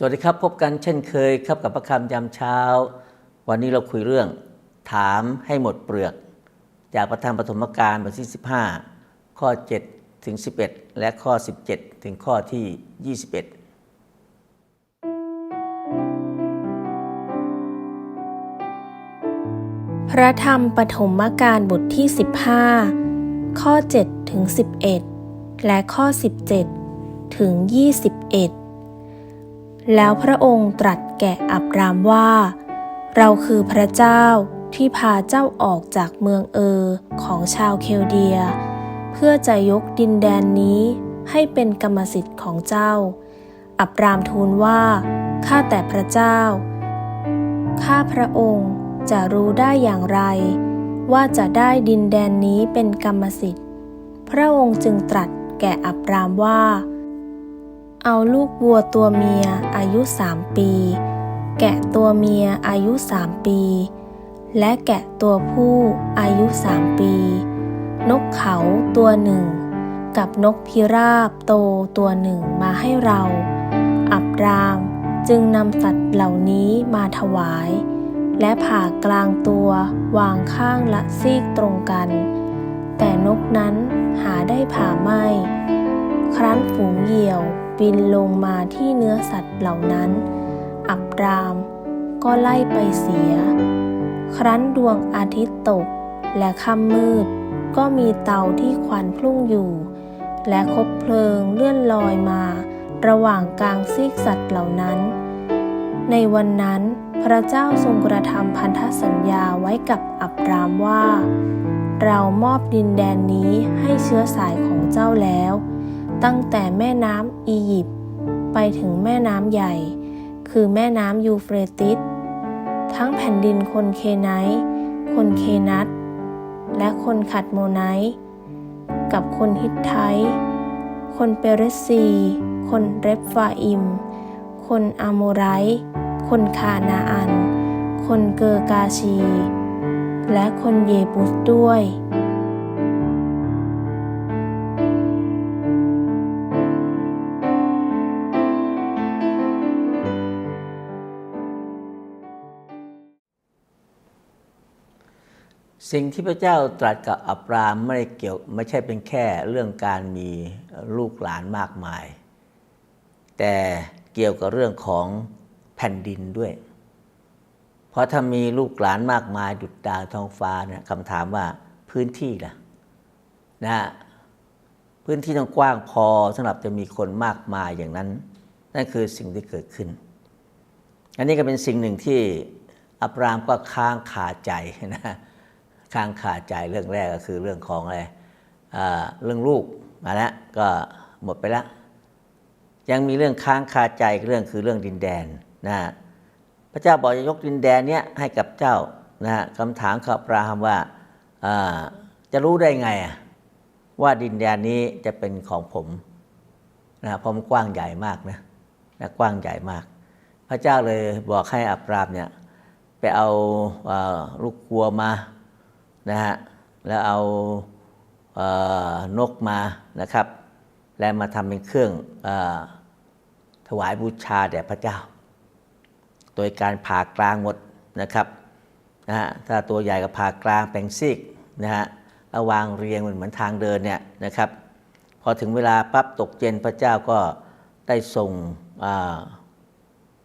สวัสดีครับ พบกันเช่นเคยครับกับพระคำยามเช้า วันนี้เราคุยเรื่องถามให้หมดเปลือก จากประธรรมปฐมกาลบทที่ 15 ข้อ 7 ถึง 11 และข้อ 17 ถึงข้อที่ 21 พระธรรมปฐมกาลบทที่ 15 ข้อ 7 ถึง 11 และข้อ 17 ถึง 21 แล้วพระองค์ตรัสแก่อับรามว่า เราคือพระเจ้าที่พาเจ้าออกจากเมืองเออของชาวเคลเดีย เพื่อจะยกดินแดนนี้ให้เป็นกรรมสิทธิ์ของเจ้า อับรามทูลว่า ข้าแต่พระเจ้า ข้าพระองค์จะรู้ได้อย่างไร ว่าจะได้ดินแดนนี้เป็นกรรมสิทธิ์ พระองค์จึงตรัสแก่อับรามว่า เอาลูกวัวตัวเมียอายุสามปี แกะตัวเมียอายุสามปี และแกะตัวผู้อายุสามปี นกเขาตัวหนึ่ง กับนกพิราบโตตัวหนึ่งมาให้เรา อับรามจึงนำสัตว์เหล่านี้มาถวาย และผ่ากลางตัววางข้างละซีกตรงกัน แต่นกนั้นหาได้ผ่าไม่ ครั้นฝูงเหยี่ยว บินลงมาที่เนื้อสัตว์เหล่านั้น อับรามก็ไล่ไปเสีย ครั้นดวงอาทิตย์ตกและค่ำมืด ก็มีเตาที่ควันพุ่งอยู่ และคบเพลิงเลื่อนลอยมา ระหว่างกลางซีกสัตว์เหล่านั้น ในวันนั้นพระเจ้าทรงกระทำพันธสัญญาไว้กับอับรามว่า เรามอบดินแดนนี้ให้เชื้อสายของเจ้าแล้ว ตั้งแต่แม่น้ำอียิปต์ไปถึงแม่น้ำใหญ่ คือแม่น้ำยูเฟรติส ทั้งแผ่นดินคนเคไนท์คนเคนัตและคนขัดโมไนท์กับคนฮิตไทต์คนเปเรซี คนเรฟฟาอิม คนอาโมไรต์คนคานาอัน คนเกอร์กาชี และคนเยบุสด้วย สิ่งที่พระเจ้าตรัสกับอับรามไม่ได้เกี่ยวไม่ใช่เป็นแค่เรื่องการมีลูกหลานมากมาย แต่เกี่ยวกับเรื่องของแผ่นดินด้วย เพราะถ้ามีลูกหลานมากมายดุจดาวท้องฟ้าเนี่ยคำถามว่าพื้นที่ล่ะนะฮะพื้นที่ต้องกว้างพอสำหรับจะมีคนมากมายอย่างนั้น นั่นคือสิ่งที่เกิดขึ้น อันนี้ก็เป็นสิ่งหนึ่งที่อับรามก็ค้างคาใจนะ ค้างคาใจเรื่องแรกก็คือเรื่องของอะไรเรื่องลูกมาแล้วก็หมดไปแล้วยังมีเรื่องค้างคาใจอีกเรื่องคือเรื่องดินแดนนะฮะพระเจ้าบอกจะยกดินแดนเนี้ยให้กับเจ้านะฮะคำถามของอับราฮัมว่าจะรู้ได้ไงอะว่าดินแดนนี้จะเป็นของผมนะเพราะมันกว้างใหญ่มากนะนะกว้างใหญ่มาก พระเจ้าเลยบอกให้อับรามเนี่ยไปเอาเอ่อลูกวัวมา นะฮะแล้วเอาเออนกมานะครับ และมาทำเป็นเครื่องอถวายบูชาแด่พระเจ้า โดยการผ่ากลางหมดนะครับนะฮะถ้าตัวใหญ่ก็ผ่ากลางแปลงซีกนะฮะแล้ววางเรียงเหมือนทางเดินเนี่ยนะครับพอถึงเวลาปั๊บตกเย็นพระเจ้าก็ได้ส่ง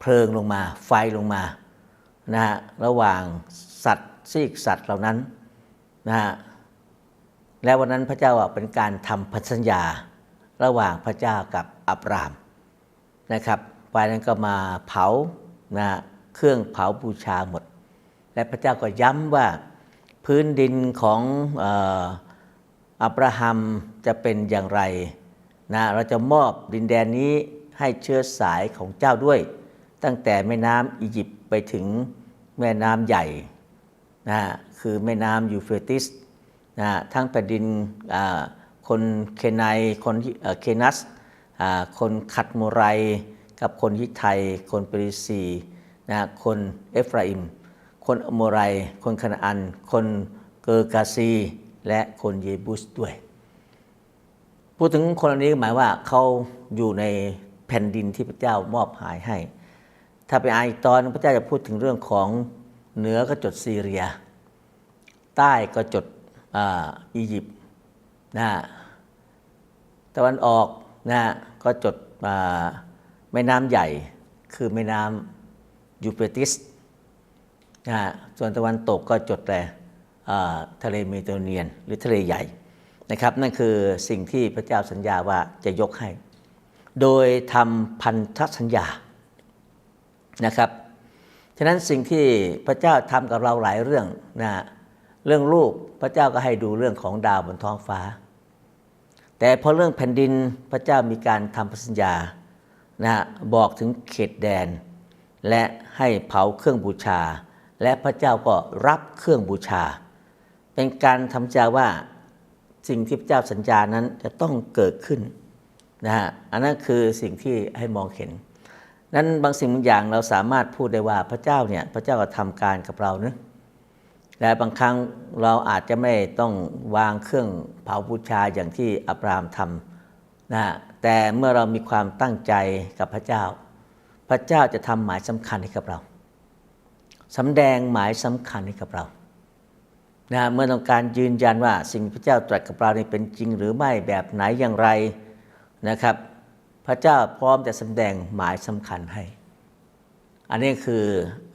เพลิงลงมา ไฟลงมานะฮะระหว่างสัตว์ซีกสัตว์เหล่านั้น นะฮะและวันนั้นพระเจ้าเป็นการทำพันธสัญญาระหว่างพระเจ้ากับอับรามนะครับไฟนั้นก็มาเผานะเครื่องเผาบูชาหมด และพระเจ้าก็ย้ำว่าพื้นดินของอับราฮัมจะเป็นอย่างไรนะเราจะมอบดินแดนนี้ให้เชื้อสายของเจ้าด้วย ตั้งแต่แม่น้ำอียิปต์ไปถึงแม่น้ำใหญ่ นะคือแม่น้ำยูเฟรติสนะทั้งแผ่นดินคนเคไนคนเคนัสคนขัดโมไร กับคนฮิตไทย คนเปริซีนะฮะคนเอฟราอิม คนอโมไร คนคานาอัน คนเกอร์กาซี และคนเยบุสด้วย พูดถึงคนเหล่านี้หมายว่าเขาอยู่ในแผ่นดินที่พระเจ้ามอบหายให้ ถ้าไปอ่านอีกตอนพระเจ้าจะพูดถึงเรื่องของ เหนือก็จดซีเรีย ใต้ก็จดออียิปต์นะฮะตะวันออกนะฮะก็จดแม่น้ำใหญ่คือแม่น้ำยูเฟรติสนะฮะส่วนตะวันตกก็จดแต่ทะเลเมดิเตอร์เรเนียน หรือทะเลใหญ่นะครับ นั่นคือสิ่งที่พระเจ้าสัญญาว่าจะยกให้ โดยทำพันธสัญญานะครับ ฉะนั้นสิ่งที่พระเจ้าทำกับเราหลายเรื่องนะเรื่องลูกพระเจ้าก็ให้ดูเรื่องของดาวบนท้องฟ้า แต่พอเรื่องแผ่นดินพระเจ้ามีการทำสัญญานะบอกถึงเขตแดน และให้เผาเครื่องบูชา และพระเจ้าก็รับเครื่องบูชา เป็นการทำสัญญาว่าสิ่งที่พระเจ้าสัญญานั้นจะต้องเกิดขึ้นนะฮะอันนั้นคือสิ่งที่ให้มองเห็น นั้นบางสิ่งบางอย่างเราสามารถพูดได้ว่าพระเจ้าเนี่ยพระเจ้าก็ทำการกับเราเนะและบางครั้งเราอาจจะไม่ต้องวางเครื่องเผาบูชาอย่างที่อับราฮัมทำนะแต่เมื่อเรามีความตั้งใจกับพระเจ้า พระเจ้าจะทำหมายสำคัญให้กับเราสำแดงหมายสำคัญให้กับเรานะเมื่อต้องการยืนยันว่าสิ่งที่พระเจ้าตรัสกับเรานี่เป็นจริงหรือไม่แบบไหนอย่างไรนะครับ พระเจ้าพร้อมจะแสดงหมายสำคัญให้ อันนี้คือ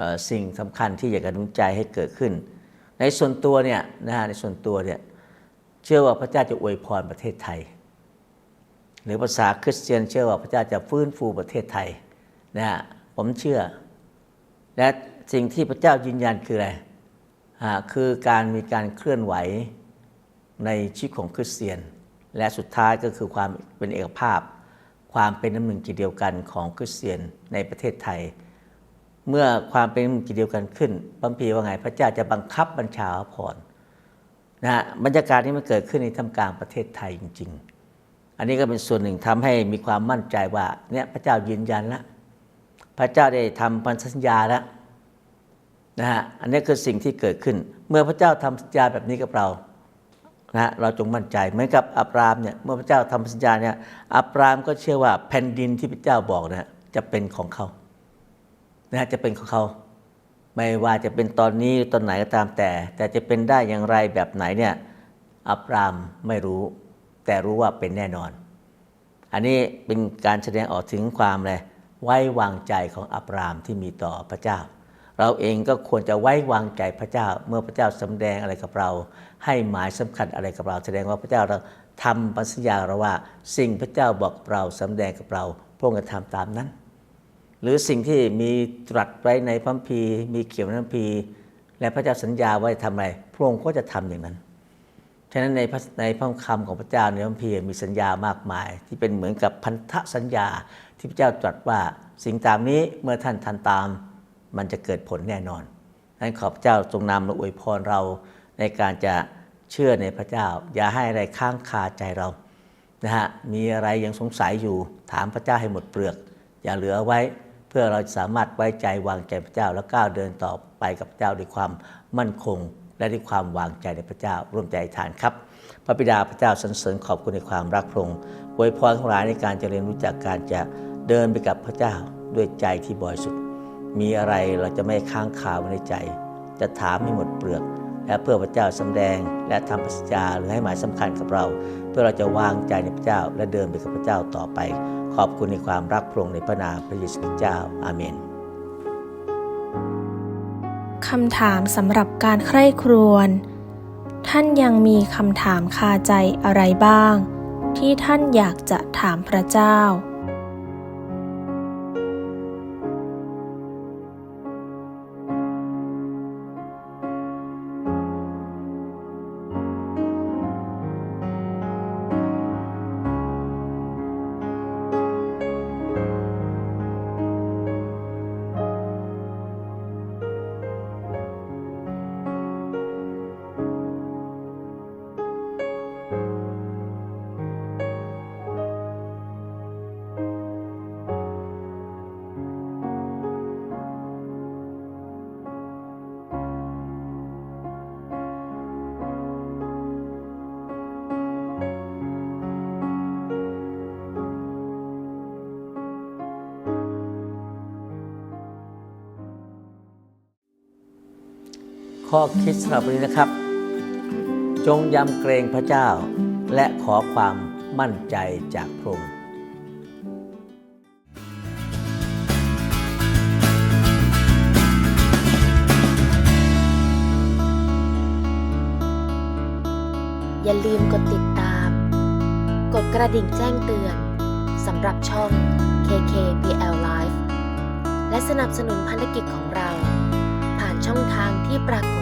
อสิ่งสำคัญที่อยากจะนุนใจให้เกิดขึ้น ในส่วนตัวเนี่ยนะฮะในส่วนตัวเนี่ยเชื่อว่าพระเจ้าจะอวยพรประเทศไทย หรือภาษาคริสเตียน เชื่อว่าพระเจ้าจะฟื้นฟูประเทศไทยนะฮะผมเชื่อ และสิ่งที่พระเจ้ายืนยันคืออะไรคือการมีการเคลื่อนไหวในชีวิตของคริสเตียน และสุดท้ายก็คือความเป็นเอกภาพ ความเป็นน้ำหนึ่งจิตเดียวกันของคริสเตียนในประเทศไทย เมื่อความเป็นน้ำหนึ่งจิตเดียวกันขึ้นพระคัมพีว่าไง พระเจ้าจะบังคับบัญชาพรนะฮะบรรยากาศนี้มันเกิดขึ้นในท่ามกลางประเทศไทยจริง ๆ อันนี้ก็เป็นส่วนหนึ่งทำให้มีความมั่นใจว่าเนี่ยพระเจ้ายืนยันแล้วพระเจ้าได้ทำพันธสัญญาแล้วนะฮะอันนี้คือสิ่งที่เกิดขึ้น เมื่อพระเจ้าทำสัญญาแบบนี้กับเรา นะเราจงมั่นใจเหมือนกับอับรามเนี่ยเมื่อพระเจ้าทำสัญญาเนี่ยอับรามก็เชื่อว่าแผ่นดินที่พระเจ้าบอกนะจะเป็นของเขานะจะเป็นของเขา ไม่ว่าจะเป็นตอนนี้ตอนไหนก็ตามแต่ แต่จะเป็นได้อย่างไรแบบไหนเนี่ยอับรามไม่รู้แต่รู้ว่าเป็นแน่นอน อันนี้เป็นการแสดงออกถึงความอะไรไว้วางใจของอับรามที่มีต่อพระเจ้า เราเองก็ควรจะไว้วางใจพระเจ้า เมื่อพระเจ้าสำแดงอะไรกับเรา ให้หมายสำคัญอะไรกับเรา แสดงว่าพระเจ้าเราทำปัญญาเราว่า สิ่งพระเจ้าบอกเราสำแดงกับเราพระองค์จะทำตามนั้น หรือสิ่งที่มีตรัสไว้ในพระคัมภีมีเขียนในพระคัมภีและพระเจ้าสัญญาไว้ทำอะไรพระองค์ก็จะทำอย่างนั้นฉะนั้นในพระในพระคำของพระเจ้าในพระคัมภีมีสัญญามากมาย ที่เป็นเหมือนกับพันธสัญญาที่พระเจ้าตรัสว่าสิ่งตามนี้เมื่อท่านทันตาม มันจะเกิดผลแน่นอนนั้นขอพระเจ้าทรงนำและอวยพรเรา ในการจะเชื่อในพระเจ้า อย่าให้อะไรค้างคาใจเรานะฮะมีอะไรยังสงสัยอยู่ถามพระเจ้าให้หมดเปลือก อย่าเหลือไว้เพื่อเราสามารถไว้ใจวางใจพระเจ้า แล้วก้าวเดินต่อไปกับพระเจ้าด้วยความมั่นคง และด้วยความวางใจในพระเจ้าร่วมใจอธิษฐานครับ พระบิดาพระเจ้าสรรเสริญขอบคุณในความรักพระองค์อวยพรทั้งหลายในการจะเรียนรู้จักการจะเดินไปกับพระเจ้าด้วยใจที่บริสุทธิ์มีอะไรเราจะไม่ค้างคาไว้ในใจ จะถามให้หมดเปลือก และเพื่อพระเจ้าสำแดงและทำปัญญาหรือให้หมายสำคัญกับเรา เพื่อเราจะวางใจในพระเจ้าและเดินไปกับพระเจ้าต่อไป ขอบคุณในความรักพระองค์ในพระนามพระเยซูคริสต์เจ้าอาเมนคำถามสำหรับการใคร่ครวญท่านยังมีคำถามคาใจอะไรบ้าง ที่ท่านอยากจะถามพระเจ้า ข้อคิดสำหรับวันนี้นะครับ จงยำเกรงพระเจ้า และขอความมั่นใจจากพระองค์อย่าลืมกดติดตาม กดกระดิ่งแจ้งเตือนสำหรับช่อง KKPL Live และสนับสนุนพันธกิจของเรา ผ่านช่องทางที่ปรากฏ